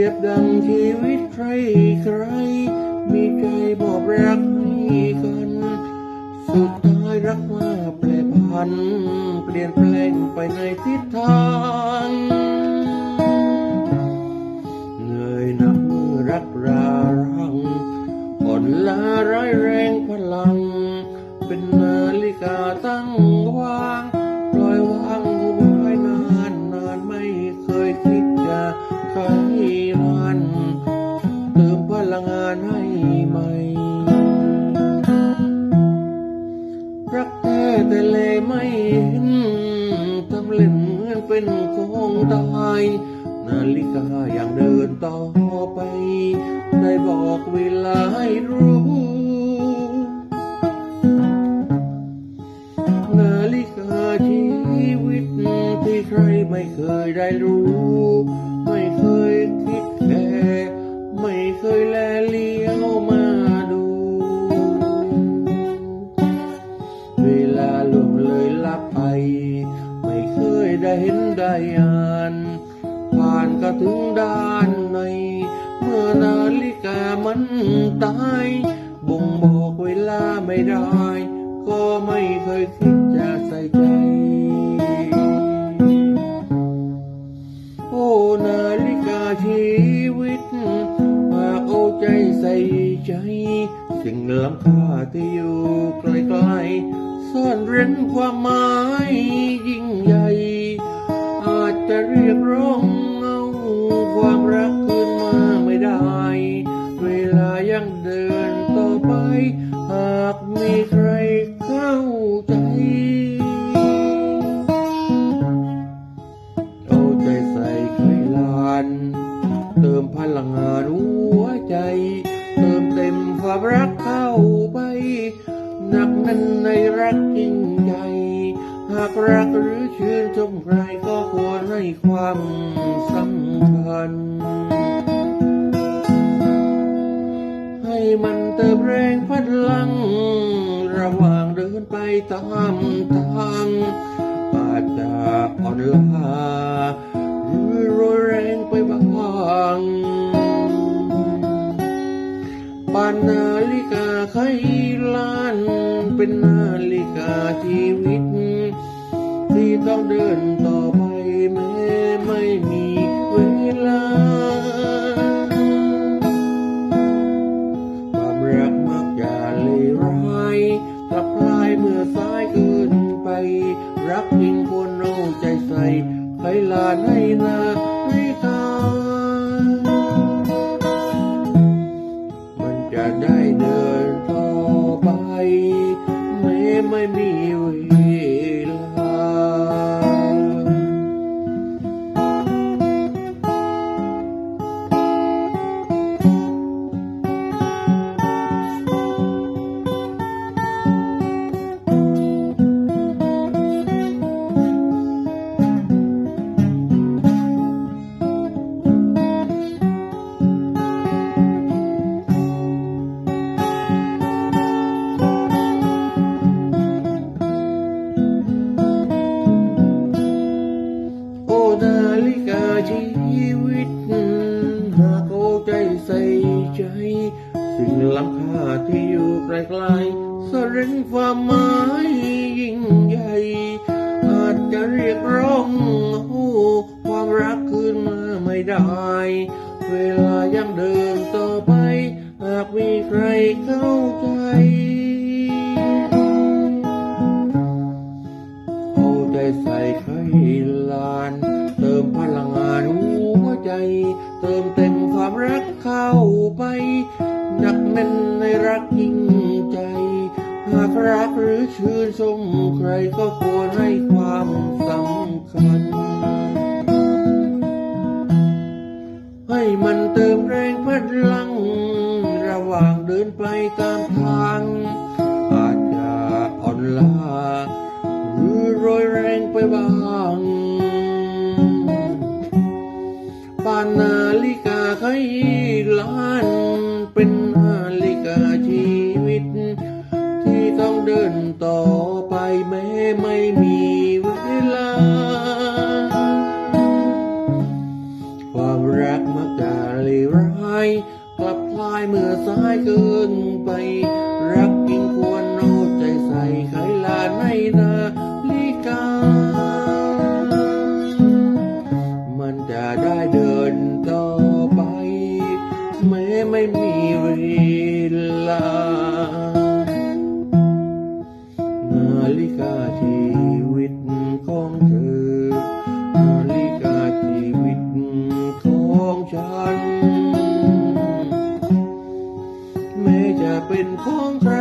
รใคร มีใจบอกรักให้กัน สุดท้ายรักมาแปรพัน เปลี่ยนแปลงไปในทิศทางเหนื่อยหนักรักรารังอ่อนล้าร้ายแรงพลัง เป็นนาฬิกาตั้งวาง รักแท้แต่เลยไม่เห็นทำเล่นเหมือนเป็นของตายนาฬิกาอย่างเดินต่อไป ได้บอกเวลาให้รู้ มันตายบ่งบอกเวลาไม่ได้ ก็ไม่เคยคิดจะใส่ใจ โอ้นาฬิกาชีวิตหาเอาใจใส่ใจ สิ่งล้ำค่าที่อยู่ไกลๆซ่อนเร้นความหมายยิ่งใหญ่ อาจจะเรียกร้อง มพลังงานหัวใจ เติมเต็มความรักเข้าไปหนักแน่นในรักจริงใจ หากรักหรือชื่นชมใครก็ควรให้ความสำคัญ ให้มันเติมแรงพลัง ระหว่างเดินไปตามทาง อาจจะอ่อนล้า นาฬิกาไขลาน เป็นนาฬิกาชีวิต ที่ต้องเดินต่อไปแม้ไม่มีเวลา ความรักมักจะเลวร้ายกลับลายเมื่อสายเกินไป รักจริงควรเอาใจใส่ใครลานให้นาให้ตา สิ่งลำค่าที่อยู่ไกลๆสเร้นความหมายยิ่งใหญ่ อาจจะเรียกร้องเอาความรักคืนมาไม่ได้ เวลายังเดินต่อไป หากมีใครเข้าใจเอาใจใส่ไขลาน เติมพลังงานหัวใจ เติมเต็มความรักเข้าไปนัก น่นในรักยิ่งใจ หากรักหรือชื่นชมใครก็ควรให้ความสำคัญ ให้มันเติมแรงพลัง ระหว่างเดินไปตามทาง อาจจะอ่อนล้าหรือโรยแรงไปบ้างปานนาฬิกาไขลาน นต่อไปไม่มี เป็นของใคร